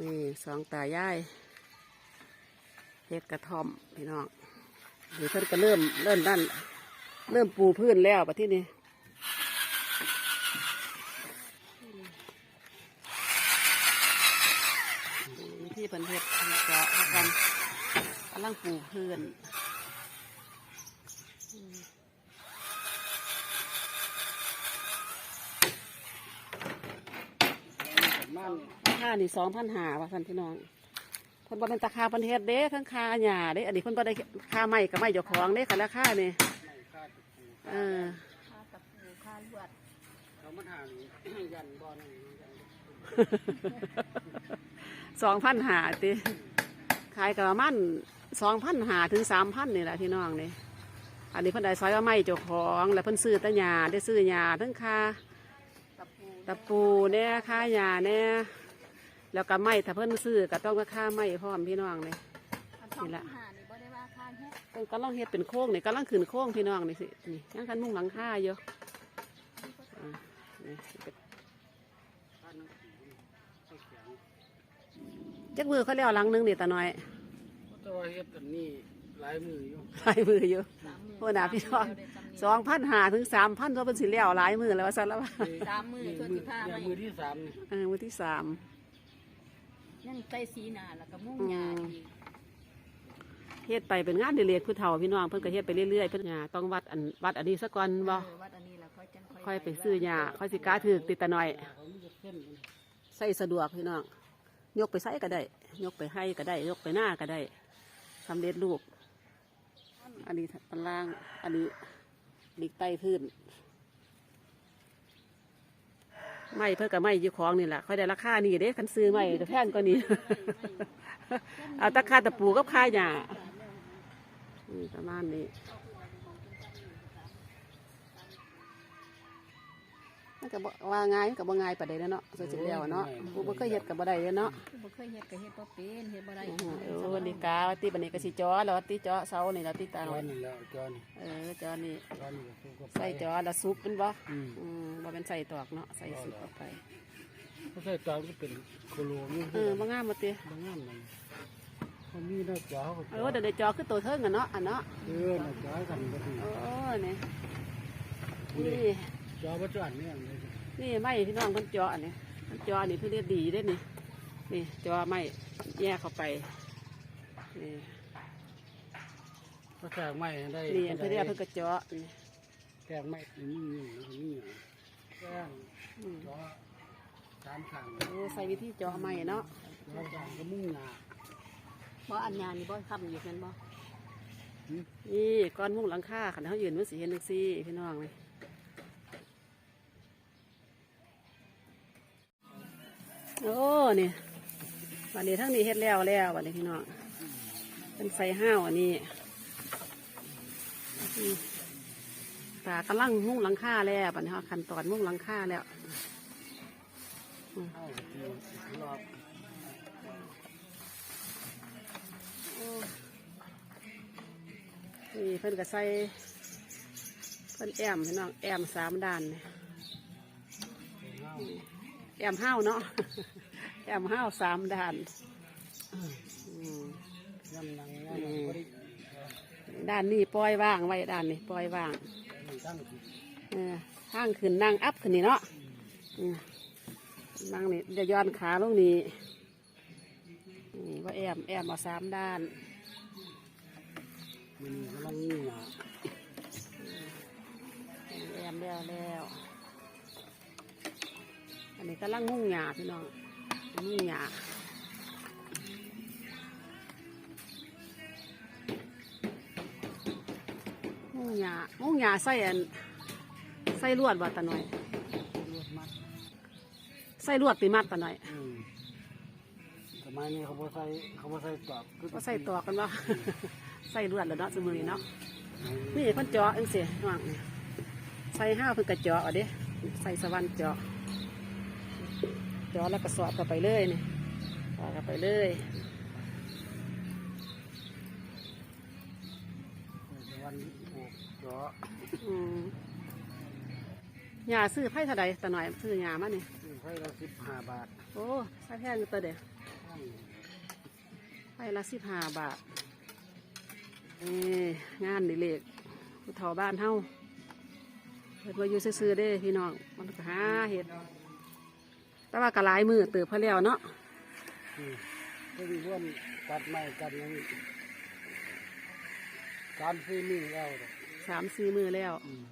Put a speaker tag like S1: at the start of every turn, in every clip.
S1: นี่สองตายายเฮ็ดกระท่อมพี่น้องเดี๋ยวเพิ่นก็เริ่มเริ่มนั่นเริ่มปูพื้นแล้วปะที่นี่วิธีเพิ่นเฮ็ดเจาะกันกำลังปูพื้น
S2: มัน
S1: ค่านี่สองพันหาว่าท่านพี่น้องเพิ่นบ่เป็นตาคาเพิ่นเฮ็ดเด้ทั้งคาหญ้าเด้อันนี้เพิ่นบ่ได้คาไม้กับไม้เจ้าของเด้คันราคานี่เออ
S3: ค่าตะปูค่าลวด
S2: เขามาทานี้ยันบ่อนี่ยัน
S1: สองพันหาติขายกับมันสองพันหาถึงสามพันนี่แหละพี่น้องนี่อันนี้เพิ่นได้ซอยว่าไม้เจ้าของ แล้วเพิ่นซื้อตะหญ้าได้ซื้อหญ้าทั้งคา
S3: ตะปู
S1: ตะปูเนี่ยค่าหญ้าเนี่ยแล้วก็ไม้ถ้าเพิ่นซื้อก็ต้องราคาไม้พร้อมพี่น้องนี่
S3: อันสอง
S1: นี่ละ
S3: หานี่บ่ได้ว่าค่าแฮะ
S1: เพิ่นกำลังเฮ็ดเป็นโค้งนี่กำลังขึ้นโค้งพี่น้องนี่สินี่ยังกันมุ่งหลังคาอยู่อ่านี่เป็น
S2: ค่าน้ำสีให้แข็ง
S1: จักมือเขาเรียกหลังหนึงนี่ตาน้อย
S2: แต่ว่าเฮ็ดอันนี้ห ลายมืออยู่
S1: หลายมืออยู่
S3: สามมือ
S1: โอ้น่ะพี่น้อง
S3: เดียวได้
S1: สองพันหาถึงสามพันตัวเป็นสิเลี้ยวหลายมือแล้วว่าซั่นแล้วว่า
S3: สามมือ
S2: นี่
S3: ตัว
S2: มือ
S3: ที่ผ้า
S2: เนี่ย
S3: ไม่
S2: มือที่สามนี่
S1: เออมือที่สาม
S3: ยังใส่สีหนาแล้วก็มุ่ง
S1: อืม
S3: ยาอีก
S1: เฮ็ดไปเป็นงานเดเรกผู้เฒ่าพี่น้องเพิ่นก็เฮ็ดไปเรื่อยๆเพิ่นหญ้าต้องวัดอันวัดอันนี้ซะก่อนบ่
S3: เออวัดอันนี้แล้วค่อยจัง
S1: ค่อยไปซื้อหญ้าค่อยสิกาถือติดตาน้อย
S2: เขามีแต่เส้นนี่
S1: ใส่สะดวกพี่น้องยกไปใส่ก็ได้ ยกไปให้ก็ได้ ยกไปหน้าก็ได้สำเร็จรูป อันนี้ตาราง อันนี้ดิกใต้พื้น ไม่เพื่อกับไม่อยี่ของนี่แหละค่อยได้ราคานี่เด้คันซื้อไม่จะแพงกว่านี้ เอาตะคาตะปูกับค่าหญ้านี่ประมาณนี้ มันก็บ่ว่าง่ายมันก็บ่ง่ายปานใดเนาะสุดสิแล้วอะเนาะผู้บ่เคยเฮ็ดก็บ่ได้เด้อเนาะ
S3: บ่เคยเฮ็ดก็เฮ็ดบ่เป็นเฮ็ดบ่ได้
S1: โอ้โหเออวันนี้กาว่าตีบันนี้ก็สิจอแล้วว่าตีจอเสานี่แล้วตีตา
S2: จ
S1: หน่
S2: อ
S1: อย
S2: นี่แล้วจอนี่
S1: เออจอนี่
S2: จอนี่ก็สู้กับ
S1: ใส่จอแล้วซุปเป็นบ่
S2: อืม
S1: อืมบ่เป็นใส่ตอกเนาะใส่ซุปเข้าไป
S2: เขาใส่จอก็เป็นโคโลนี่
S1: เออบ่งามบ่ติ
S2: บางงานมันเขามีหน้าจอเขา
S1: เออเดี๋ยวได้จอคือตัวเทิงกันเนาะอันเนาะ
S2: เออหน้าจอกันก็ดี
S1: โอ้นี่นี่
S2: จอปัจจุบันเนี่ยเลย
S1: นี่ไม้พี่น้องเพิ่นจออันนี้มันจออันนี้เพิ่นเรียกดีเด้นี่นี่จอไม้แยกเข้าไปนี่
S2: ก็แทงไม้ได้
S1: นี่อันเพิ่นเรียกเพิ่นก็จอนี่
S2: แทงไม้นี่นี่นี่แทง
S1: อืม
S2: จอสามขัง
S1: เออใส่วิธีจอไม้เนาะ
S2: จอสามก็มุ่งหนา
S3: บ่อันยานี่บ่ค้ำอยู่แม่นบ่
S1: นี่ก้อนมุ้งหลังคาขันเขายืนมันสีเห็นจังซี่พี่น้องเลย โอ้นี่วันนี้ทั้งนี้เฮ็ดแล้วแล้ววันนี้พี่น้องเป็นใส่ห้าวอันนี้ตากำลังมุ้งหลังคาแล้วบัดนี้เขาขั้นตอนมุ้งหลังคาแล้วนี่เพิ่นก็ใส่เพิ่นแอมพี่น้องแอมสามด้านนี่
S2: เข้า
S1: แอมห้าวเนาะแอมห้าวสามด้านอืม
S2: ย่ำนังย่ำนังบริ
S1: ด้านนี้ปล่อยว่างไว้ด้านนี้ปล่อยว่าง
S2: ตั้ง
S1: เออข้างขึ้นนั่งอัพขึ้นนี่เนาะอืมนั่งนี่จะย้อนขาลงนี่นี่ว่าแอมแอมเอาสามด้าน
S2: มัน
S1: นนี้ก็ลังมุ่งหยาพี่น้องมุ่งหยามุ่งหยามุ่งหยาใส่อันใส่ลวดบ่ตาหน่อย
S2: รวดมัด
S1: ใส่ลวดตีมัดตาหน่อย
S2: อืมสมัยนี้เขาบ่ใส่เขาบ่ใส่ตอบคือ
S1: ก็ใส่ตอกกันว่า ใส่ลวดแล้วเนาะสมือนี้เนาะ นี่เพิ่นเจาะเองสิว่างนี่ใส่ห้าวเพิ่นกระเจาะเอาเด้ใส่สวรรค์เจาะเจาะแล้วก็สอดเข้าไปเลยนี่สอดเข้าไปเลย
S2: วันปลูกจอ
S1: อืมหญ้าซื้อไผ่เท่าใดตาหน่อยซื้อหญ้ามานี่
S2: ให้เราสิบห้าบาท
S1: โอ้ใส่แพงอยู่ตัวเดียว
S2: ห้าาง
S1: ไปละสิบห้าบาทเอ้งานดิเลกผู้เฒ่าบ้านเฮาเพิ่นว่าอยู่ซื่อๆเด้พี่น้องมันก็หาเห็ด แต่ว่าก็หลายมือเติบพอแล้วเนาะ
S2: นี่ก็มีร่วมตัดไม้กันอยังนี้การซื้อมือแล้วดอก
S1: สามสี่มือแล้ว
S2: อืม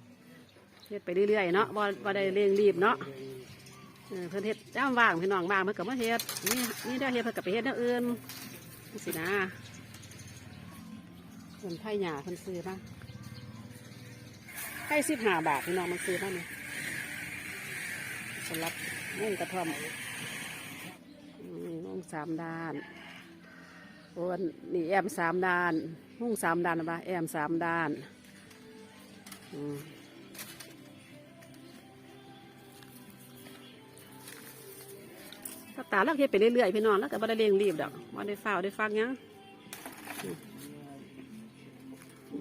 S1: เฮ็ดไปเรื่อยๆเนาะบ่บ่ได้เร่งรีบเนาะ
S2: เรื่องนี้
S1: เออเพิ่นเฮ็ดย่ามว่างพี่น้องว่างเพิ่นก็มาเฮ็ดนี่นี่ได้เฮ็ดเพิ่นก็ไปเฮ็ดแนวอื่นจังสินะเพิ่นไผ่หญ้าเพิ่นซื้อมาไผ่สิบห้าบาทพี่น้องมันซื้อมาเนี่ย สำหรับมุ่งกระท่อมมุ่งสามด้านโอ้นนี่แอมสามด้านมุ่งสามด้านนะบ้าแอมสามด้านถ้าตาเราเฮ็ดไปเรื่อยๆพี่น้องแล้วก็บ่ได้เร่งรีบดอกบ่ได้ฝ้าวได้ฟักหยัง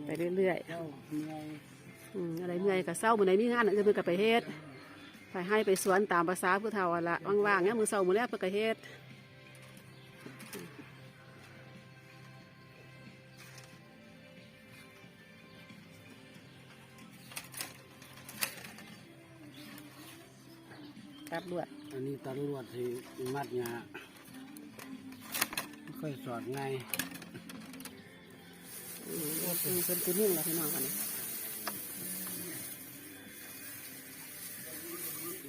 S1: ไปเรื่อยๆอืมอะไรเมื่อยก็เศร้ามื้อไหนมีงานอื่นเพิ่นก็ไปเฮ็ด ไปให้ไปสวนตามภาษาผู้เฒ่าหั่นละว่างๆเนี่ยามมื้อเช้ามื้อแรกเพิ่นก็เฮ็ดตัดลวด
S2: อันนี้ตำรวจที่มัดยาไม่ค่อยสอดง่าย
S1: อืมเพิ่นเพิ่นสิมุ่งแล้วพี่น้องกันนี้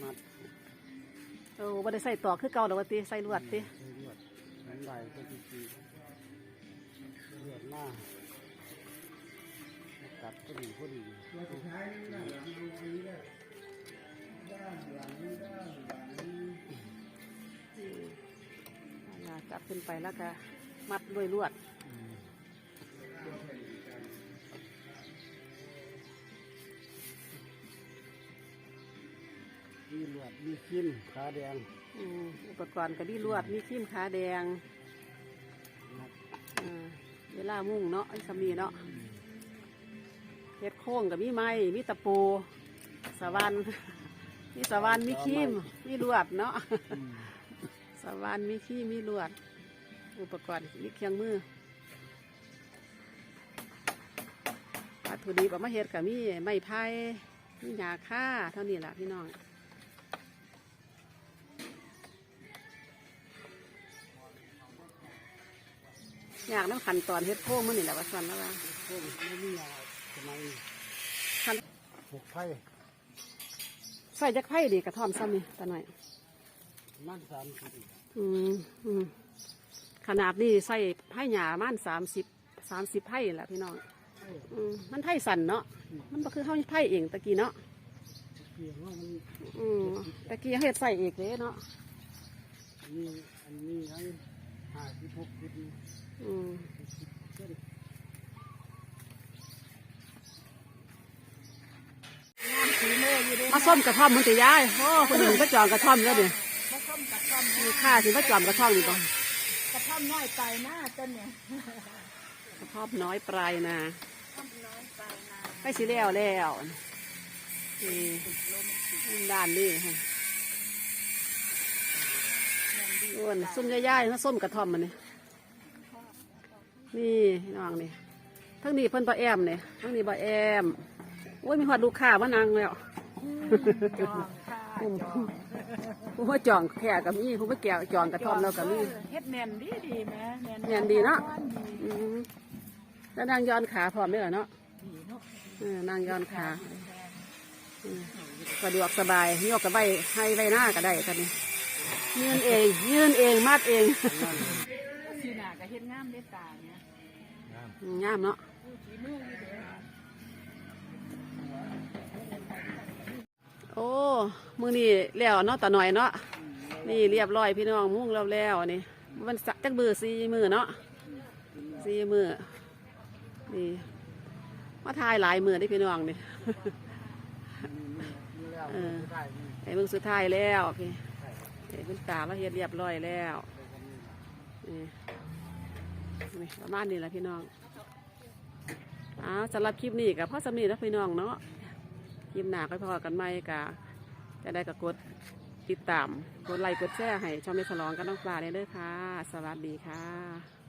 S2: มัด
S1: โอ้บ่ได้ใส่ตอกคือเก่าดอกว่าติใส่ลวดติ
S2: ตำรวจน้ำลายก็จริงๆตำรวจหน้ากัดก็ดีก็ดี
S1: อ่าจับขึ้นไปแล้วก็มัดด้วยลวด
S2: วดมีขิ้นขาแดง
S1: อืมอุปกรณ์ก็มีลวดมีขีมขาแดง
S2: มัด
S1: อ่าเวลามุ่งเนาะไอ้สามีเนาะเฮ็ดโค้งกับมีไม้มีตะปูสะวันมีสะวันมีขีมมีลวดเนาะ
S2: อืม
S1: สะวันมีขีมมีลวด อุปกรณ์มีเครื่องมือวัตถุดิบเอามาเฮ็ดกับมีไม้ไผ่มีหญ้าค่าเท่านี้แหละพี่น้อง ยากน้ำขันตอนเฮ็ดโค้งมันนี่แหละว่าสันแล้วว่า
S2: พวกไม่มีอะไรสมัยนี้
S1: ขัน
S2: พวกไผ่
S1: ใส่จักไผ่ดีกระท่อมซ้ำนี่ตาหน่อย
S2: มันสามสิบ
S1: อืมอืมขนาดนี้ใส่ไผ่หยามันสามสิบสามสิบไผ่แหละพี่น้องอืมมันไผ่สั่นเนาะมันก็คือเฮาไผ่เองตะกี้เนาะ
S2: เพียงว่ามัน
S1: อืมตะกี้เฮ็ดใส่เองเลยเนาะ
S2: มีอันนี้ทั้งห้าสิบหกสิบ
S1: อื ม
S2: เส้น
S1: มาส้มกระท่อมมันจะย้ายโอ้คนอื่นก็จองกระท่อมแล้วดิ
S3: มาส้มกระท่อม
S1: มีค่าสิมาจอมกระท่อมอยู่บ่
S3: กระท่อมน้อยไปหน้าต้นเนี่ย
S1: กระท่อมน้อยปลายนา
S3: ท่อมน้อยไปนา
S1: ไปสิแล้วแล้วนี่ด้านนี้ค่ะอ้วนส้มย่ายๆมาส้มกระท่อมมันนี่ นี่น้องนี่ทั้งนี้เพิ่นบะแอมเนี่ยทั้งนี้บะแอมโอ้ยมีหอดลูกค้ามานั่งแล้ว
S3: จองค่ะ
S1: อืม
S3: จอง
S1: ผู้ว่าจองแขกกับมีผู้ว่าแก้วจองกระท่อมแล้วกับมี
S3: เฮ็ดแน่นดีดีไหมแน่น
S1: แน่นดีเนาะ
S3: ดี
S1: อืมแล้วนางย้อนขาพร้อมไหมเหรอเนาะ
S3: ดีเนาะ
S1: เออนางย้อนขาอืมสะดวกสบายโยกกับใบให้ใบหน้าก็ได้กันนี่ยืนเอง ยืนเองมัดเอง
S3: สีหน้าก็เฮ็ดงามได้ตาเนี่ย
S1: งามเนาะโอ้มือนี่แล้วเนาะตาหน่อยเนาะนี่เรียบร้อยพี่น้องมุ่งแล้วแล้วนี่มันสักจักมือสี่มือเนาะสี่มือนี่มาทายหลายมือได้พี่น้องนี่เออ
S2: ไอ้
S1: มึงสุดท้ายแล้วพี่ไอ้คุณตาเราเฮ็ดเรียบร้อยแล้วนี่ประมาณนี้แหละพี่น้อง อ้าวสำหรับคลิปนี้กับพ่อสมีและพี่น้องเนาะคลิปหน้าก็พอกันไหมกะจะได้กับกดติดตาม กดไลค์กดแชร์ให้ช่องเมสลองกันน้องปลาเนี่ยเด้อค่ะ สวัสดีค่ะ